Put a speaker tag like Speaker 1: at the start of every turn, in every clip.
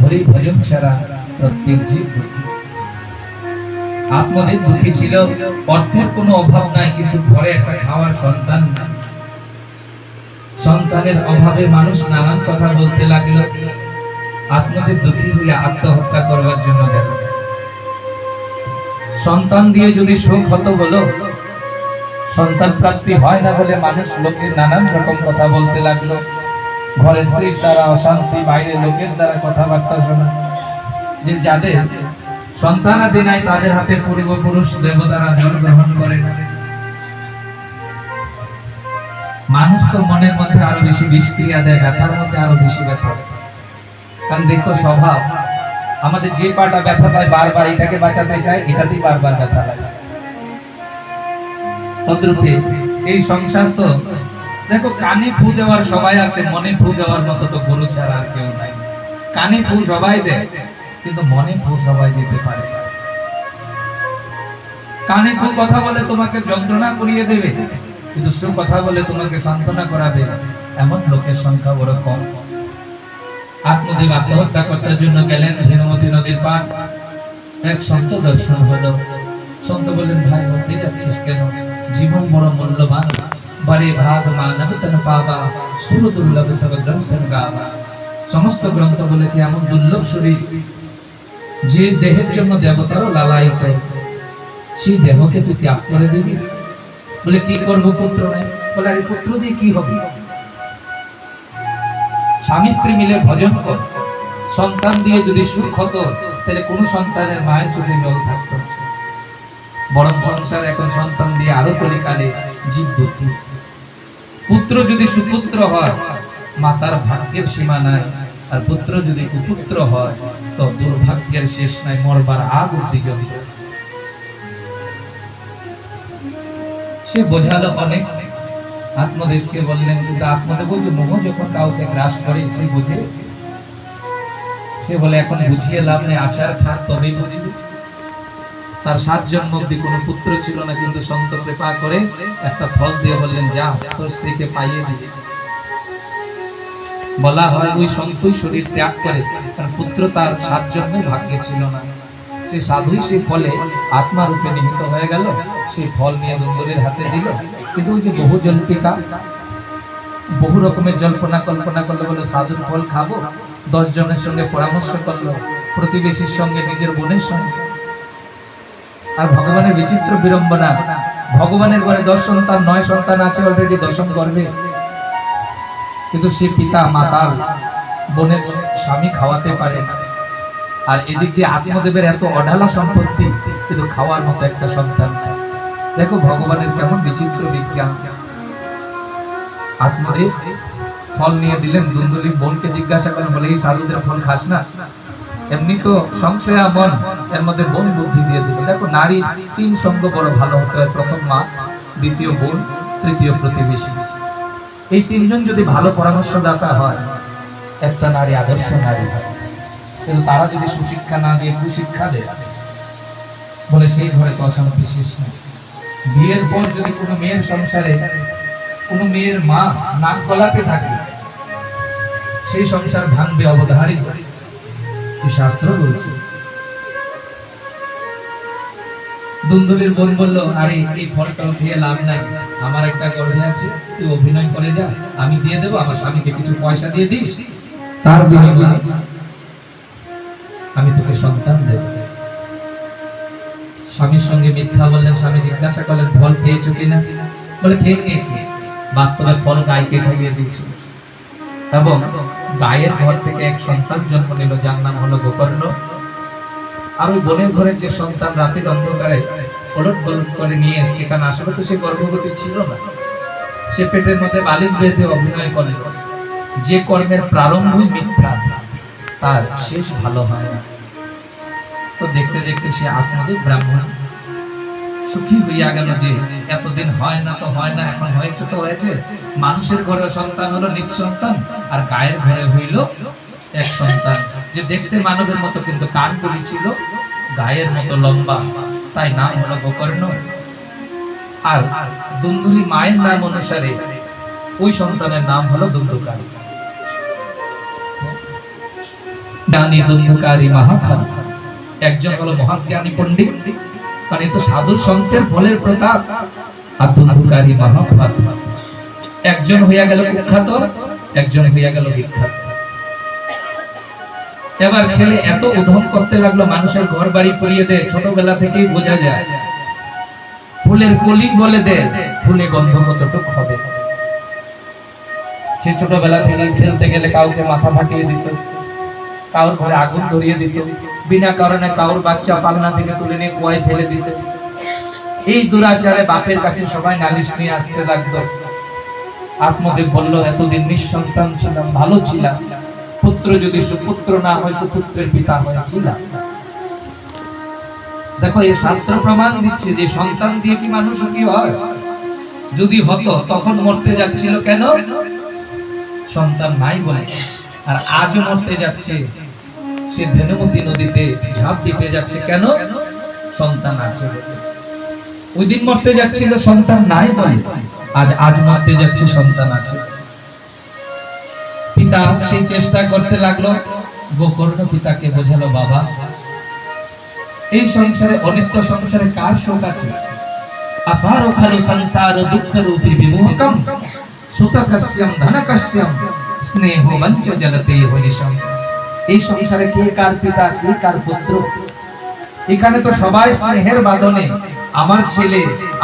Speaker 1: হরি দুঃখী। ছিল অর্থের কোনো অভাব নাই, কিন্তু পরে একটা খাওয়ার সন্তান সন্তানের অভাবে মানুষ নানান কথা বলতে লাগল। আত্মদেব দুঃখী হয়ে আত্মহত্যা করবার জন্য গেল। সন্তান দিয়ে যদি সুখ হতো বলো সন্তান প্রাপ্তি হয় না বলে মানুষ লোকের নানান রকম কথা বলতে লাগল। ঘরে স্ত্রীর দ্বারা অশান্তি, বাইরে লোকের দ্বারা কথাবার্তা শোনা। যে যাদের সন্তানাদি নাই, তাদের হাতে পূর্বপুরুষ দেবতারা জল গ্রহণ করে মানুষ তো মনের মধ্যে আরও বেশি বিষক্রিয়া দেয়, ব্যথার মধ্যে আরও বেশি ব্যথা কারণ দেখো, স্বভাব। আমাদের যে পাটা ব্যথা পায়, বারবার এটাকে বাঁচাতে চায়, এটাতেই বারবার ব্যথা লাগে। তদ্রূপে এই সংসার তো, দেখো কানে ফু দেওয়ার সবাই আছে, মনে ফু দেওয়ার মতো তো গরু ছাড়া আর কেউ নাই। কানে ফু সবাই দেয়, কিন্তু মনে ফু সবাই দিতে পারে। কানে ফু কথা বলে তোমাকে যন্ত্রণা করিয়ে দেবে, কিন্তু সু কথা বলে তোমাকে সান্ত্বনা করাবে এমন লোকের সংখ্যা বড় কম। আত্মদেব আত্মহত্যা করতার জন্য গেলেন ধীনমতী নদীর পার। এক সন্ত দর্শন হলো। সন্ত বললেন, ভাই, মরতে যাচ্ছিস কেন? জীবন বড় মূল্যবান। বরে ভাগ মানব তন পাবা সুর দুর্লভ সব গ্রন্থন গাবা সমস্ত গ্রন্থ বলেছে এমন দুর্লভ শরীর, যে দেহের জন্য দেবতারও লালায়িত। সেই দেহকে তুই ত্যাগ করে দিবি। বলে, কি করব পুত্র নাই বলে, আরে, পুত্র দিয়ে কি হবে? স্বামী স্ত্রী মিলে ভজন কর। সন্তান দিয়ে যদি সুখ হতো, তাহলে কোন সন্তানের মায়ের চোখে জল থাকতো। বরং সংসার এখন সন্তান দিয়ে আরও কলিকালে জীব দুঃখী। পুত্র যদি সুপুত্র হয়, মাতার ভাগ্যের সীমা নাই। আর পুত্র যদি কুপুত্র হয়, তো দুর্ভাগ্যের শেষ নাই, মরবার আগ অব্দি যন্ত্র সে বোঝালো অনেক। আত্মদেবকে বললেন, কিন্তু আত্মদেব বলছে, মোহ যখন কাউকে গ্রাস করে, সে বুঝে? সে বলে, এখন বুঝিয়ে লাভ নেই, আচার খাত তবেই বুঝবি তার সাত জন্ম অব্দি কোনো পুত্র ছিল না, কিন্তু সন্ত কৃপা করে একটা ফল দিয়ে বললেন, যা, তোর স্ত্রীকে পাইয়ে দিবি বলা হয়, ওই সন্তই শরীর ত্যাগ করে, কারণ পুত্র তার সাত জন্মের ভাগ্যে ছিল না। সে সাধুই সেই ফলে আত্মা রূপে নিহিত হয়ে গেল, সেই ফল নিয়ে দন্দরের হাতে দিল। কিন্তু ওই যে বহু জল্পিকা, বহু রকমের জল্পনা কল্পনা করল, বলে, সাধুর ফল খাব? দশ জনের সঙ্গে পরামর্শ করল, প্রতিবেশীর সঙ্গে নিজের বোনের সঙ্গে। আর ভগবানের বিচিত্র বিড়ম্বনা। ভগবানের ঘরে দশ সন্তান, নয় সন্তান আছে অলরেডি দশম গর্ভে। কিন্তু সে পিতা মাতার বোনের স্বামী খাওয়াতে পারে না। আর এদিক দিয়ে আত্মদেবের এত অঢালা সম্পত্তি, কিন্তু খাওয়ার মতো একটা সন্তান দেখো ভগবানের কেমন বিচিত্র বিজ্ঞান। আত্মদেব ফল নিয়ে দিলেন, দুন্দুলি বোনকে জিজ্ঞাসা করেন বলে, এই সাধুদের ফল খাস না? এমনি তো সংশয়া মন এর মধ্যে বোন বুদ্ধি দিয়ে দিল। দেখো, নারী তিন সঙ্গ বড় ভালো হতে হয়, প্রথম মা, দ্বিতীয় বোন, তৃতীয় প্রতিবেশী। এই তিনজন যদি ভালো পরামর্শদাতা হয়, একটা নারী আদর্শ নারী হয়। কিন্তু তারা যদি সুশিক্ষা না দিয়ে কুশিক্ষা দেয়, বলে সেই ঘরে তো অশান্তি শেষ নেই। বিয়ের পর যদি কোনো মেয়ের সংসারে কোনো মেয়ের মা নাক গলাতে থাকে, সেই সংসার ভাঙবে অবধারিত। শাস্ত্র বলছে? দুন্দুলির বোন বলল, আরে, এই ফলটাও খেয়ে লাভ নাই। আমার একটা গর্ভে আছে, তুই অভিনয় করে যা। আমি দিয়ে দেবো, আমার স্বামীকে কিছু পয়সা দিয়ে দিস। তার বিনিময়ে আমি তোকে সন্তান দেব। স্বামীর সঙ্গে মিথ্যা বললেন, স্বামী জিজ্ঞাসা করলেন, ফল খেয়েছো কিনা? বলে, খেয়ে নিয়েছি। বাস্তবে ফল গাইকে খাইয়ে দিয়েছি। এবং গায়ের ঘর থেকে এক সন্তান জন্ম নিল, যার নাম হলো গোকর্ণ। আর ওই বোনের ঘরের যে সন্তান রাতের অন্ধকারে ওলট পলট করে নিয়ে এসছে, কারণ আসলে তো সে গর্ভবতী ছিল না। সে পেটের মধ্যে বালিশ বেঁধে অভিনয় করল যে কর্মের প্রারম্ভই মিথ্যা, তার শেষ ভালো হয় না। তো দেখতে দেখতে সে আপনাদের ব্রাহ্মণ। সুখী হইয়া গেল যে, এতদিন হয় না তো হয় না, এখন হয়েছে তো হয়েছে। মানুষের ঘরে সন্তান হলো নিজ সন্তান, আর গায়ের ঘরে হইল এক সন্তান। যে দেখতে মানবের মতো, কিন্তু কানগুলি ছিল। গায়ের মতো লম্বা, তাই নাম হলো গোকর্ণ। আর দুন্দুরি মায়ের নাম অনুসারে ওই সন্তানের নাম হলো দুন্দুকারী। জ্ঞানী দুন্দুকারী একজন হলো মহাজ্ঞানী পণ্ডিত মানে তো সাধু সন্তের ফলের প্রতাপ, আর দুন্দুকারী মহাভাত একজন হইয়া গেল কুখ্যাত, একজন হইয়া গেল বিখ্যাত। এবার ছেলে এত উধম করতে লাগল, মানুষের ঘর বাড়ি পরিয়ে দেয় ছোটবেলা থেকেই বোঝা যায়। ফুলের কলি বলে দে, ফুলে গন্ধ কতটুক হবে। সে ছোটবেলা থেকে খেলতে গেলে কাউকে মাথা ফাটিয়ে দিত, কাউর ঘরে আগুন ধরিয়ে দিত, বিনা কারণে কাউর বাচ্চা পালনা থেকে তুলে নিয়ে কুয়ায় ফেলে দিত। এই দুরাচারে বাপের কাছে সবাই নালিশ নিয়ে আসতে লাগতো আত্মদেব বলল, এতদিন নিঃসন্তান ছিলাম, ভালো ছিলাম। পুত্র যদি সুপুত্র না হয় পুত্রের পিতা হয়, কি লাভ? দেখো এই শাস্ত্র প্রমাণ দিচ্ছে যে সন্তান দিয়ে কি মানুষ কি হয়? যদি হতো, তখন মরতে যাচ্ছিল কেন? সন্তান নাই বলে। আর আজও মরতে যাচ্ছে। সে ধেনুমতি নদীতে ঝাঁপ দিতে যাচ্ছে কেন? সন্তান আছে ওই দিন মরতে যাচ্ছিল, সন্তান নাই বলে। আজ আজ মরতে যাচ্ছে, সন্তান আছে। পিতা সেই চেষ্টা করতে লাগল। গোকর্ণ পিতাকে বোঝালো, বাবা, এই সংসারে, অনিত্য সংসারে কার শোক আছে? সংসার দুঃখ বিমোহকম স্নেহ মঞ্চ হরিশম এই সংসারে কে কার পিতা, কে কার পুত্র? এখানে তো সবাই স্নেহের আমার ছেলে,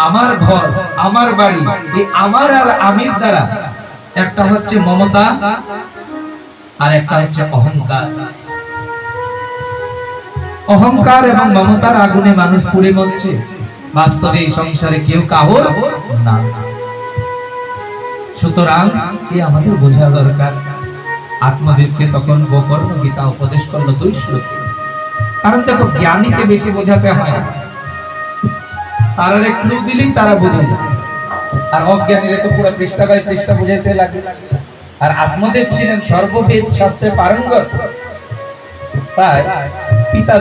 Speaker 1: আমার ঘর, আমার বাড়ি, এই আমার আর আমির দ্বারা একটা হচ্ছে মমতা, আর একটা হচ্ছে অহংকার। অহংকার এবং মমতার আগুনে মানুষ পুড়ে মরছে। বাস্তবে এই সংসারে কেউ কাহর না। সুতরাং এ আমাদের বোঝা দরকার। আত্মদেবকে তখন গোকর্ণ গীতা উপদেশ করল দুই শ্লোকে। কারণ দেখো, জ্ঞানীকে বেশি বোঝাতে হয় তারা ক্লু দিলেই তারা বোঝে যায় আর অজ্ঞানীরা তো পুরো পৃষ্ঠা বাই পৃষ্ঠা বুঝাইতে লাগে। আর আত্মদেব ছিলেন সর্ববেদ শাস্ত্রে পারঙ্গত। তাই পিতা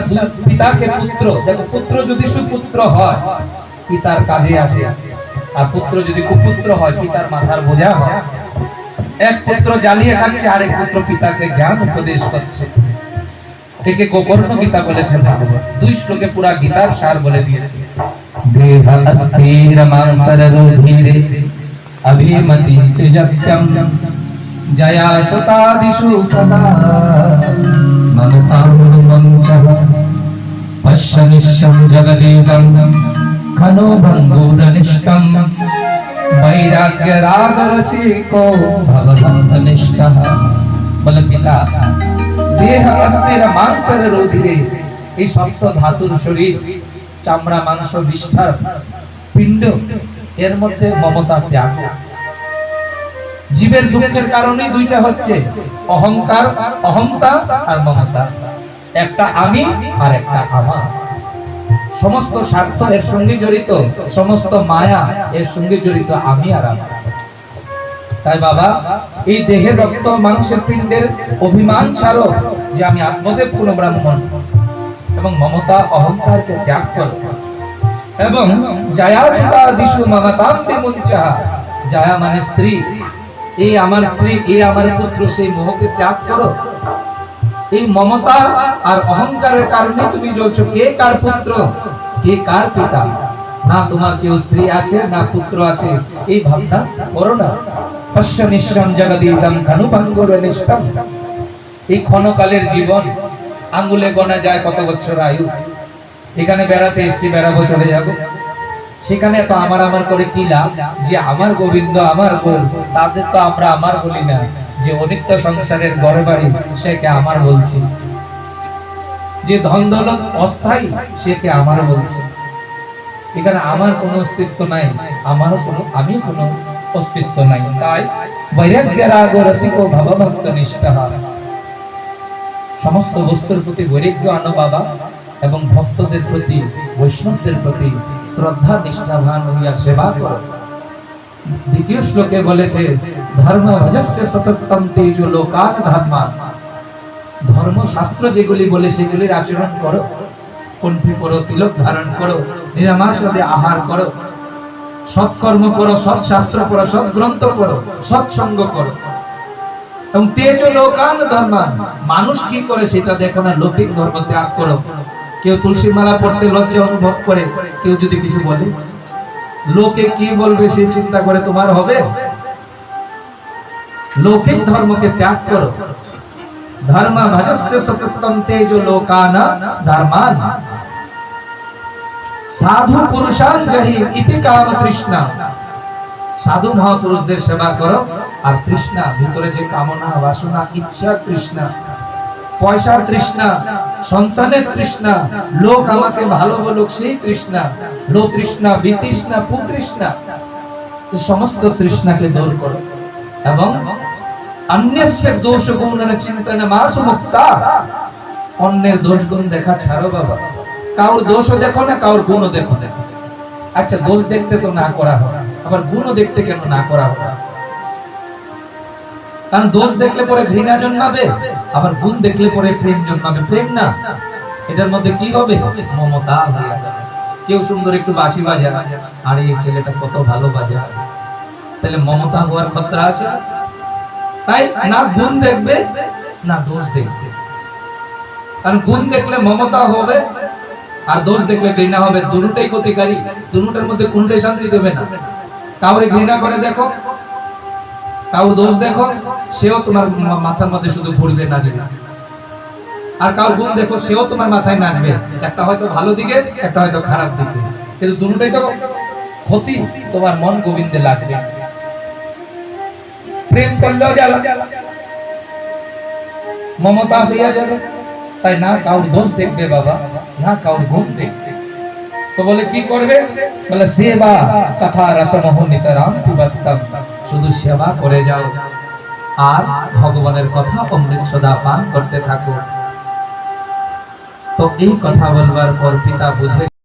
Speaker 1: পিতাকে পুত্র, দেখো, পুত্র যদি সুপুত্র হয়, পিতার কাজে আসে। আর পুত্র যদি কুপুত্র হয়, পিতার মাথার বোঝা হয়। এক পুত্র জ্বালিয়ে খাচ্ছে, আরেক পুত্র পিতাকে জ্ঞান উপদেশ করছে। একে গোকর্ণ গীতা বলেছেন ভাগবত। দুই শ্লোকে পুরা গীতার সার বলে দিয়েছে। দেহ অস্থির মাংসরোধীরে অভিমতি তেজত্যম জয়া সুতাদিষু সদা। মমতামু মঞ্চঃ পশ্যনিশ্যম জগদীতম। খনো ভঙ্গুরনিষ্ঠম বৈরাগ্য রাগ রসিকো ভগবন্ত নিষ্ঠঃ বলে পিতা, দেহ অস্থির মাংসের রোধিরে এই সপ্ত ধাতুর শরীর চামড়া, মাংস, বিষ্ঠার পিণ্ড, এর মধ্যে মমতা ত্যাগ। জীবের দুঃখের কারণে দুইটা হচ্ছে, অহংকার, অহংতা আর মমতা। একটা আমি আর একটা আমার। সমস্ত স্বার্থ এর সঙ্গে জড়িত, সমস্ত মায়া এর সঙ্গে জড়িত আমি আর আমার। তাই বাবা, এই দেহে রক্ত, মাংসের পিণ্ডের অভিমান ছাড়ো যে আমি আত্মদেব কোন ব্রাহ্মণ এবং মমতা অহংকারকে ত্যাগ করো। এবং জায়া সুতা দিশু মমতাম বিমুঞ্চা জায়া মানে স্ত্রী। এই আমার স্ত্রী, এই আমার পুত্র, সেই মোহকে ত্যাগ করো। এই মমতা আর অহংকারের কারণে তুমি জ্বলছো। কে কার পুত্র? কে কার পিতা? না তোমার কেউ স্ত্রী আছে, না পুত্র আছে। এই ভাবনা করো না। পশ্য নিঃশ্রম জগদীতম নিষ্ঠম। এই ক্ষণকালের জীবন আঙ্গুলে গোনা যায় কত বছর আয়ু? এখানে বেড়াতে এসছি, বেড়াবো, চলে যাব। সেখানে তো আমার আমার করে কি লাভ? যে আমার গোবিন্দ আমার গোল, তাদের তো আমরা আমার বলি না। যে অনিত্য সংসারের গড়ে বাড়ি সেকে আমার বলছি। যে ধন দৌলত অস্থায়ী, সেকে আমার বলছি। এখানে আমার কোনো অস্তিত্ব নাই, আমারও কোনো আমি কোনো অস্তিত্ব নাই। তাই বৈরাগ্য রাগ রসিক ভবভক্ত নিষ্ঠা। সমস্ত বস্তুর প্রতি বৈরাগ্য আনো বাবা, এবং ভক্তদের প্রতি, বৈষ্ণবদের প্রতি শ্রদ্ধা নিষ্ঠাবান হইয়া সেবা করো। দ্বিতীয় শ্লোকে বলেছে, ধর্ম ভজস্য সততম তেজ লোকান ধর্মা। ধর্ম শাস্ত্র যেগুলি বলে, সেগুলির আচরণ করো। কণ্ঠে করো, তিলক ধারণ করো নিরামাস আহার করো। সৎকর্ম করো সৎ শাস্ত্র পড়ো সৎ গ্রন্থ পড়ো সৎসঙ্গ করো। এবং তেজ লোকান ধর্ম। মানুষ কি করে সেটা দেখো না, লৌকিক ধর্ম ত্যাগ করো। কেউ তুলসী মালা পড়তে লজ্জা অনুভব করে, কেউ যদি কিছু বলে। লোকে কি বলবে সে চিন্তা করে তোমার হবে? লৌকিক ধর্মকে ত্যাগ করো। ধর্ম ভজস্য সততম তেজ লোকানা ধর্মান। সাধু পুরুষান জহি ইতি কাম তৃষ্ণা। সাধু মহাপুরুষদের সেবা করো। আর তৃষ্ণা, ভিতরে যে কামনা, বাসনা, ইচ্ছা তৃষ্ণা, পয়সার তৃষ্ণা, সন্তানের তৃষ্ণা, লোক আমাকে ভালো বলুক, সেই তৃষ্ণা, লো তৃষ্ণা, বিতৃষ্ণা পুতৃষ্ণা সমস্ত তৃষ্ণাকে দূর করো। এবং অন্যস্য দোষ গুণ চিন্তন মাস মুক্তা, অন্যের দোষ গুণ দেখা ছাড়ো বাবা। কাউর দোষও দেখো না কাউর গুণও দেখো না। আচ্ছা দোষ দেখতে তো না করা হয়, আবার গুণও দেখতে কেন না করা হয়? কারণ দোষ দেখলে পরে ঘৃণা জন্মাবে, আবার গুণ দেখলে পরে প্রেম জন্মাবে। প্রেম না, এটার মধ্যে কি হবে? মমতা কেউ সুন্দর একটু বাঁশি বাজায় আর, এই ছেলেটা কত ভালো বাজায় তাহলে মমতা হওয়ার খতরা আছে তাই না গুণ দেখবে, না দোষ দেখবে। কারণ গুণ দেখলে মমতা হবে আর দোষ দেখলে ঘৃণা হবে, দুটোই ক্ষতিকারী, দুটোর মধ্যে কোনটাই শান্তি দেবে না। কাউরে ঘৃণা করে দেখো কাউর দোষ দেখো, সেও তোমার মাথার মধ্যে শুধু ঘুরবে না দিবে আর কাউর গুণ দেখো, সেও তোমার মাথায় নাচবে। একটা হয়তো ভালো দিকে, একটা হয়তো খারাপ দিকে। কিন্তু দুটোই তো ক্ষতি, তোমার মন গোবিন্দে লাগবে। প্রেম করলেও জ্বালা। মমতা হইয়া যাবে। তাই না কাউর দোষ দেখবে বাবা, না কাউর গুণ দেখবে। তো বলে, কি করবে? বলে, সেবা কথা রসমহ নিতরাম পিবত্তম। শুধু সেবা করে যাও। আর ভগবানের কথা অমৃত সদা পান করতে থাকো। তো এই কথা বলবার পর পিতা বুঝে